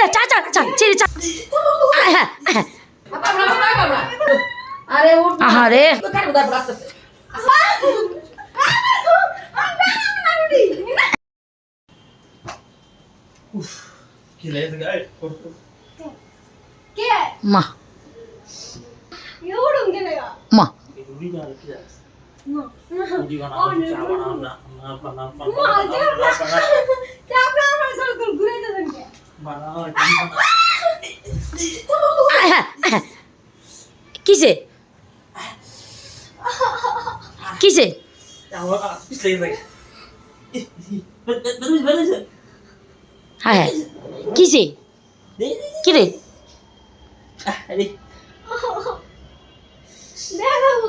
দে চা চা চা চিনি চা হ্যাঁ হ্যাঁ আহারে। মা মা না কিসে? কিসে? হ্যাঁ হ্যাঁ। কিসে? কি রে আরে দেখাবো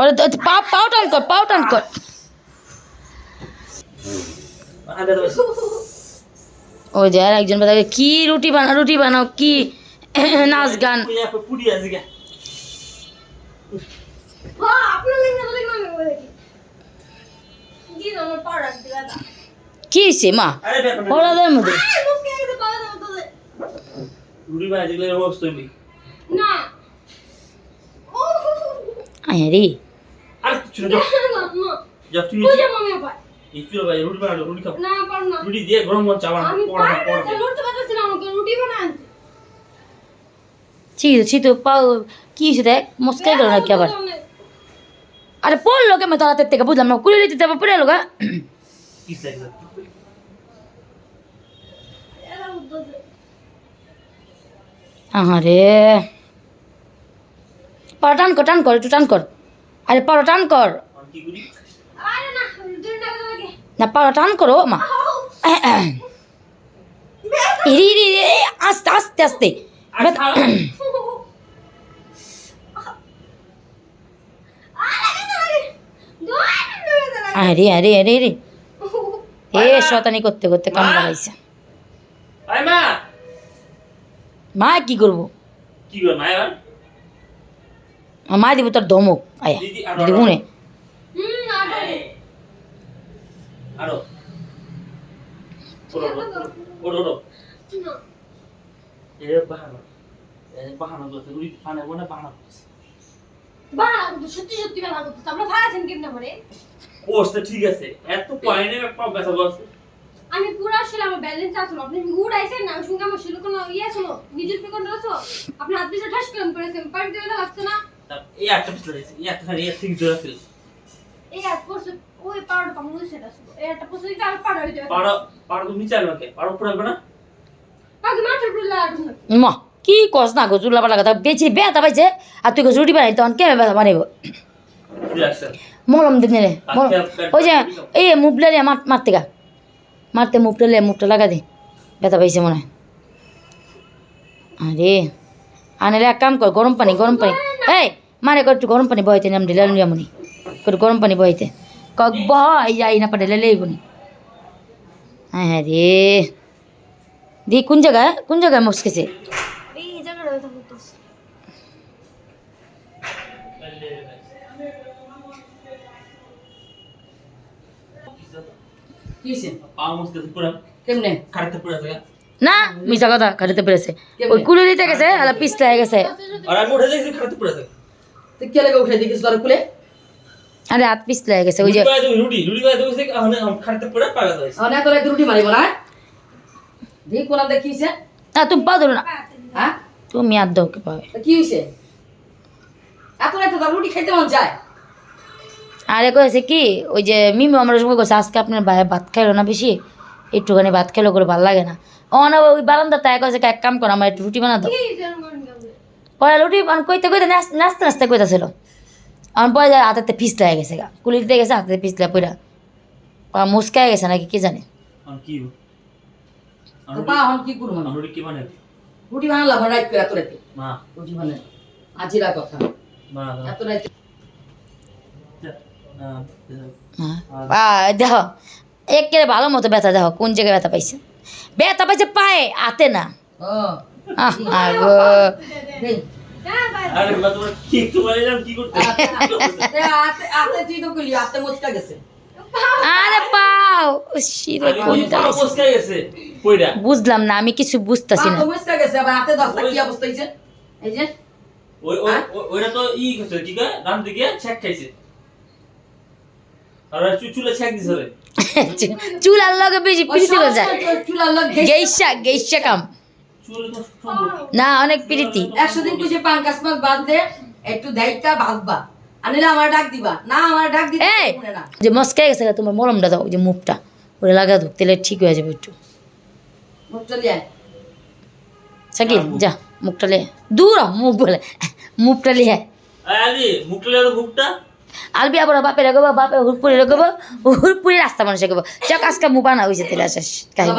ওরে পা, পাও টান কর, পাও টান কর। ওই যে আর একজন বাদা কি রুটি বানাও রুটি বানাও কি নাচ গান? কি হয়েছে মা? ওরাদের মধ্যে। আরে আর কিছু না একটু ভাই রুটি বানাও রুটি খাও না পার না। রুটি দিয়ে গরম গরম চা বানাও আমি পড়া পারি পড়া না আমাকে রুটি বানায় আনতে। ছি ছি তো পাও কি হয়েছে দেখ? মস্কাই গেল নাকি আবার? আরে পড়ল কেমন তোর হাতের থেকে বুঝলাম না কুড়ি দিতে আবার পড়ে এলো গা আরে পাড়া টান কর টান কর একটু টান কর। আরে পাড়া টান কর। আর কি করি আরে না না টান করো মা। আস্তে আস্তে আস্তে। আর আরে আরে আরে এ শতানি করতে করতে কাম আই মা। মা কি করব? মা দিব তোর ধমক আয়া দিদি, আরও, দিদি আরও। গুনে আরও ওড়ো ওড়ো। ওড়ো এ বাহানা এ বাহানা করতে রুটি ফানে বনে বাহানা করছে সত্যি সত্যি বেলা করতেছে। আমরা ভাড়াছেন কেমনে করে কোর্সটা ঠিক আছে এত পয়েন্টে একটা ব্যথা করছে আমি পুরো আসলে আমার ব্যালেন্স আসলো আপনি না সঙ্গে আমার ছিল কোনো ইয়ে ছিল নিজের পেকন রয়েছে আপনি হাত দিয়ে ঠাস কাম করেছেন পানি দিয়ে লাগছে না। এই একটা পিছলে এই একটা খালি এর জোড়া ফেল এই এক পরশু ওই কম হয়েছে পাড়ো পাড়ো তুমি পাড়ো উপরে না? আগে মা কি কস না গো চুলা পালা কথা বেঁচে বেতা পাইছে আর তুই রুটি বানাই তখন কে বেতা বানাইব মলম দিন রে। ওই যে এই মুভলে রে মার মারতে গা। মারতে মুভটা লে মুভটা লাগা দে বেতা পাইছে মনে হয়। আরে আনালে এক কাম কর গরম পানি গরম পানি। এই মানে কর একটু গরম পানি বইতে নাম ঢিলা নিয়ামনি কর গরম পানি বইতে কক বই যাই না পারে লেলেই বনি হ্যাঁ হ্যাঁ রে দি কোন জায়গায় কোন জায়গায় মুসকেছে এই জায়গাটা ব্যথা করতেছে কি হইছে? পা মুছতে পুরো কেমনে কাটতে পুরো জায়গা না মিশা কথা কাটিতে পেরেছে ওই কুলে দিতে গেছে আর পিছলা গেছে আর আমি উঠে দেখছি কাটতে পুরো জায়গা আরে হাত পিছলা গেছে ওই যে রুটি রুটি কাহনে কাটতে পুরো পাগল হয়েছে। অনেক তোর রুটি মারিব না দেখি কোন দেখিছে না তুমি পা ধরো না। হ্যাঁ? তুমি আর দাও কে পাবে। কি হইছে এত রাতে রুটি খাইতে মন চায় আরে কয়েছে কি ওই যে মিমি আমার সঙ্গে কয়েছে আজকে আপনার ভাই ভাত খাইলো না বেশি একটুখানি ভাত খাইলো করে ভালো লাগে না। ও না ওই বারান্দা তাই কয়েছে এক কাম করো আমার একটু রুটি বানা দাও। কি জানেন কেমনে পরে রুটি বান- কইতে কইতে নাচ- নাচতে নাচতে কইতাছিল। আমার পরে যায় হাতেতে পিস লাগে গেছে গা। কুলি দিতে গেছে হাতে পিছলা পইরা। মুসকায় গেছে নাকি কি জানে। আর কি তো পা হন কি করব? না রুটি কি বানাই রুটি বানালা রাইত করে এত রাতে মা। রুটি বানাই। আজিরা কথা। বানা এত রাতে হ্যাঁ। দেখ একেবারে ভালো মতো ব্যথা দেখো কোন জায়গায় ব্যথা পাইছে। ব্যথা পাইছে পায়ে হাতে না। ও। আহ, আগো। হ্যাঁ আরে মা তোমার কি একটু বানাইলাম কি করতে আতে আতে তুই তো কইলি আতে মুচকা গেছে। আরে পাও। শিরে কোনটা? পা গেছে। কইরা? বুঝলাম না আমি কিছু বুঝতাছি না। তো গেছে আবার হাতে দশটা কি অবস্থা হয়েছে এই যে। ওই ওই ওই- ওইটা তো ই করছে ঠিক আছে ডান দিকে ছ্যাক খাইছে। আর ওই ছ্যাক দিছে রে চুলার লগে বেশি করে যায় গেইসা গেইসা কাম। না অনেক প্রীতি। একশো দিন কইছে পাঙ্কাস মাছ বাদ দে একটু দায়িত্ব ভাববা আনিলে আমার ডাক দিবা। না আমার ডাক দিতে এই যে গেছে তোমার মলমটা দাও যে মুখটা। ওটা লাগা তাহলে ঠিক হয়ে যাবে একটু। মুখ চলে আয়। যা মুখটা লে দূর মুখ বলে। মুখটা লিয়ে আলবি আবার বাপে রাখব বাপে হুরপুরি রাখব হুরপুরি রাস্তা মানুষ রাখব চাক আজকে মুখ বানা হয়েছে আসাস। কাহিনী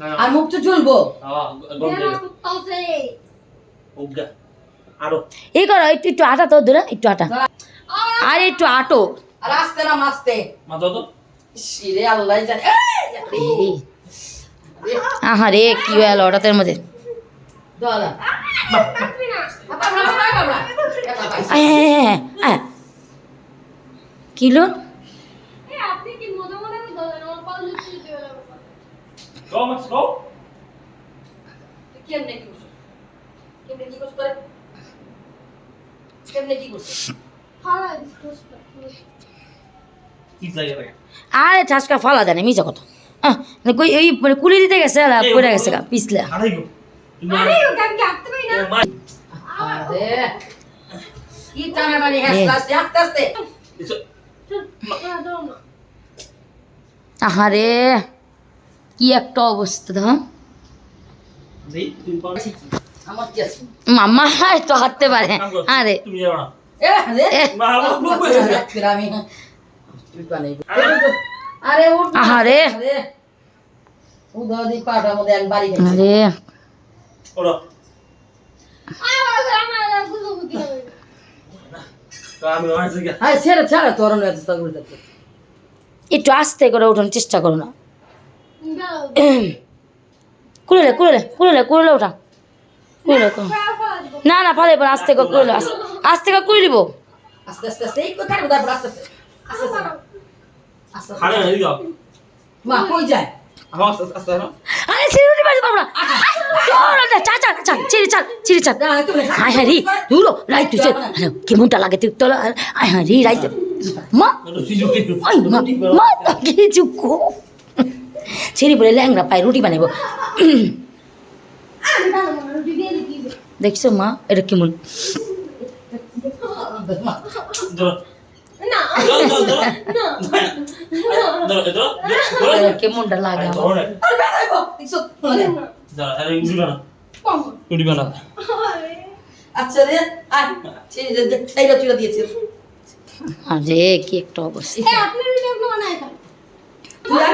আর মুখ তো আরও। এই করো একটু একটু আটা তো দূরে একটু আটা। আর একটু আটো। আর আসতে না মাসতে। শিরে আল্লাহ জানে। এই, এই, আহা রে কি হয়ে হঠাৎের মধ্যে? দলা কাটবি না বাবা বাবা বাবা এটা পাইছে। আয়, আয়, আয়, আয়, আয়। কিলো এ আপনি কি মজা মনে করে দলেন আমার পাউল লুচি দিতে হবে মাছ কও তুই কেমনে কি করছিস কেমনে কি করছিস তোরে? কেমনে কি করছিস কি লাগে লাগে আরে ঠাসকা ফালা জানে মিছা কথা আহ, মানে কই এই মানে কুলি দিতে গেছে আর পড়ে গেছে গা পিছলে আড়াই গো আরে ও গান কাটতে পারি না আরে কি টানা টানি হেসতে আস্তে আস্তে আহারে কি একটা অবস্থা আছে মাম্মা তো হাঁটতে পারে। আরে আচ্ছা। আহারে। আরে হ্যাঁ একটু আস্তে করে উঠানোর চেষ্টা করো না ওঠা কুড়েলে কুড়ে ফাড়া দিব না না পারে এবার আস্তে করে আস্তে করে কুড়ে দিব আস্তে আস্তে আস্তে এই কোথায় আস্তে আস্তে আস্তে মা কই যায়? আরে চা চা চা চাল চাল আয় হ্যাঁ রে দূর তুই কেমনটা লাগে তুই তোলা আয় হ্যাঁ রে রাইট। মা চুকো ছেড়ে বলে ল্যাংরা পায় রুটি বানাবো। রুটি দেখছ মা, এটা কেমন? কেমনটা লাগে আমার? ধরো না আরে বেড়াইবো দেখছ আরে ধরো আরে উড়িবা না কম উড়িবা না আরে আচ্ছা রে আরে, কি একটা অবস্থা। হয়ে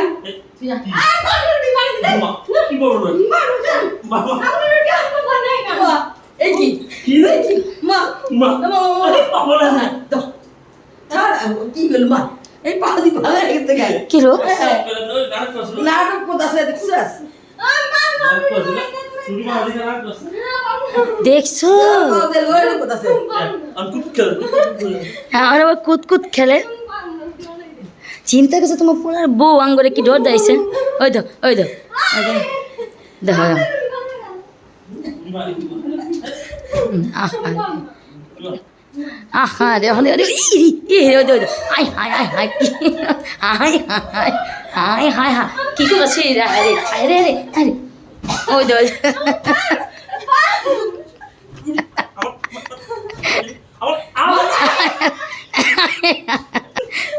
নাটক কোথায় দেখছিস দেখছ ওদের লড়ে কোথায় আর কুত খেল আর আবার কুত কুত খেলে চিন্তা করছে তোমার পুরার বউ আঙ্গরে কি ডর দিয়েছে ওই তো ওই তো। দেখো আহা হাই কি? হাই হাই হাই হাই কি।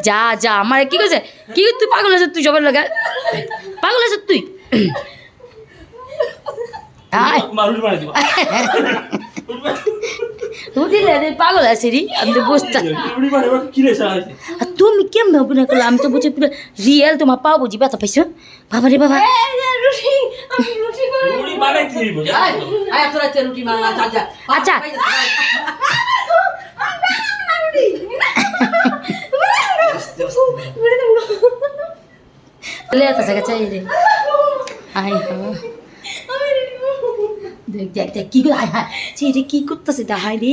যা যা। আমার কি করছে কি তুই পাগল আছে তুই সবার লগা? পাগল আছে তুই? পাগল আছে রে। আমি তো বুঝতাম তুমি কেমন অভিনয় করলে? আমি তো বুঝি পুরো রিয়েল তোমার পাও বুঝি ব্যথা পাইছো। বাবা রে বাবা। রুটি আমি রুটি বানাই উড়ি বানাই কি হইব আয় আয় তোরা তে রুটি মানা যা যা আচ্ছা। আই দেখ দেখ দেখ কি করে আয় হায় কি করতেছে দা হায় রে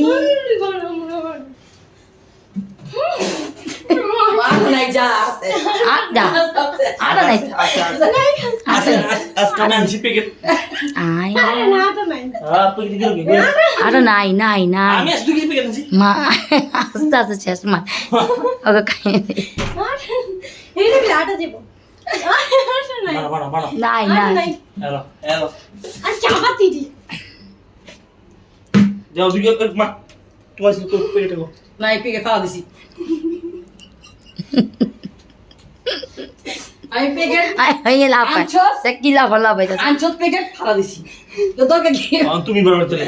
আয় আরে নাই। নাই নাই মা আস্তে আস্তে শেষ মা। ওকে খাইয়ে নাই নাই যাও দুই মা তোমার তো প্যাকেট গো না এই পেকে খাওয়া দিছি আমি পেকেট আয় লাভ আনছস? কি লাভ লাভ হইতাছে আনছত পেকেট খাওয়া দিছি তো দরকার কি তুমি বড় চলে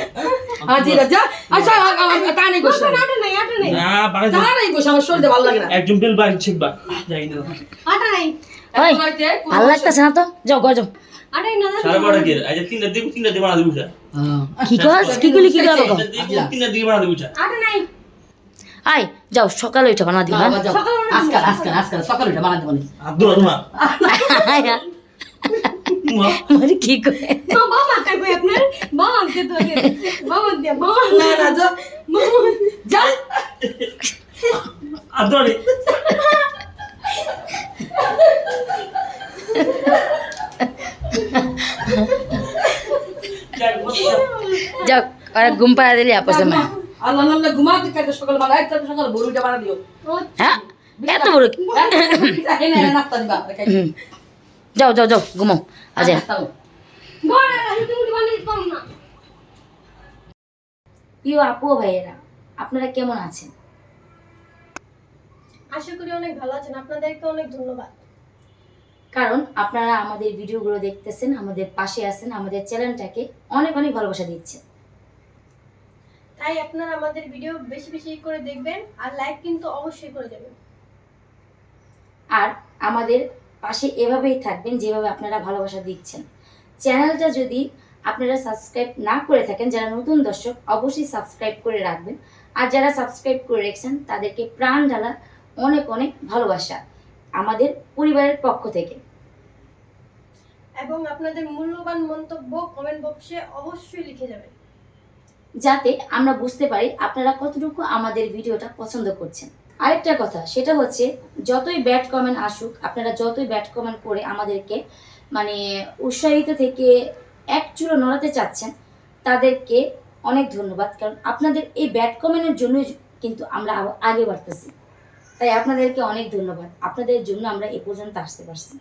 ঠিক আচ্ছা তা নেই গোস আটা নাই আটা নাই না বাড়া তা নেই গোস আমার ভালো লাগে না একজন বেল বাড়ি ছিকবা যাই না আটা নাই ওই ভালো লাগতেছে না তো? যাও যাও। আটাই না সারা বড় কি? আজ তিনটা দিব তিনটা দিব বানা দিব। কি কস কি গুলি কি করব তিনটা দিব বানা দিব উঠা নাই। আয় যাও সকালে বানা দিবা। আজকাল আজকাল আজকাল আব্দুল মানে কি করে বাবা মা কাকু আপনার? বাবা দে তো বাবা দে বাবা না না যাও। যা আব্দুল যাও। আর ঘুম পাড়া দিলি আপসে মা আল্লাহ আল্লাহ ঘুমাতে কাটে সকাল বেলা সকাল ভোর উঠে বানা দিও। হ্যাঁ? এত বড় কি? এই না নাস্তা দিবা হুম। যাও যাও যাও ঘুমাও। আজ। প্রিয় আপু ভাইয়েরা আপনারা কেমন আছেন? আশা করি অনেক ভালো আছেন। আপনাদেরকে অনেক ধন্যবাদ। কারণ আপনারা আমাদের ভিডিওগুলো দেখতেছেন আমাদের পাশে আছেন আমাদের চ্যানেলটাকে অনেক অনেক ভালোবাসা দিচ্ছেন তাই আপনারা আমাদের ভিডিও বেশি বেশি করে দেখবেন আর লাইক কিন্তু অবশ্যই করে দেবেন। আর আমাদের পাশে এভাবেই থাকবেন যেভাবে আপনারা ভালোবাসা দিচ্ছেন। চ্যানেলটা যদি আপনারা সাবস্ক্রাইব না করে থাকেন যারা নতুন দর্শক অবশ্যই সাবস্ক্রাইব করে রাখবেন। আর যারা সাবস্ক্রাইব করে রেখেছেন তাদেরকে প্রাণ ঢালা অনেক অনেক ভালোবাসা। আমাদের পরিবারের পক্ষ থেকে। এবং আপনাদের মূল্যবান মন্তব্য কমেন্ট বক্সে অবশ্যই লিখে যাবেন। যাতে আমরা বুঝতে পারি আপনারা কতটুকু আমাদের ভিডিওটা পছন্দ করছেন। আরেকটা কথা সেটা হচ্ছে যতই ব্যাড কমেন্ট আসুক আপনারা যতই ব্যাড কমেন্ট করে আমাদেরকে মানে উৎসাহিত থেকে এক চুলো নড়াতে চাচ্ছেন তাদেরকে অনেক ধন্যবাদ। কারণ আপনাদের এই ব্যাড কমেন্টের জন্যই কিন্তু আমরা আগে বাড়তেছি। তাই আপনাদেরকে অনেক ধন্যবাদ। আপনাদের জন্য আমরা এ পর্যন্ত আসতে পারছি।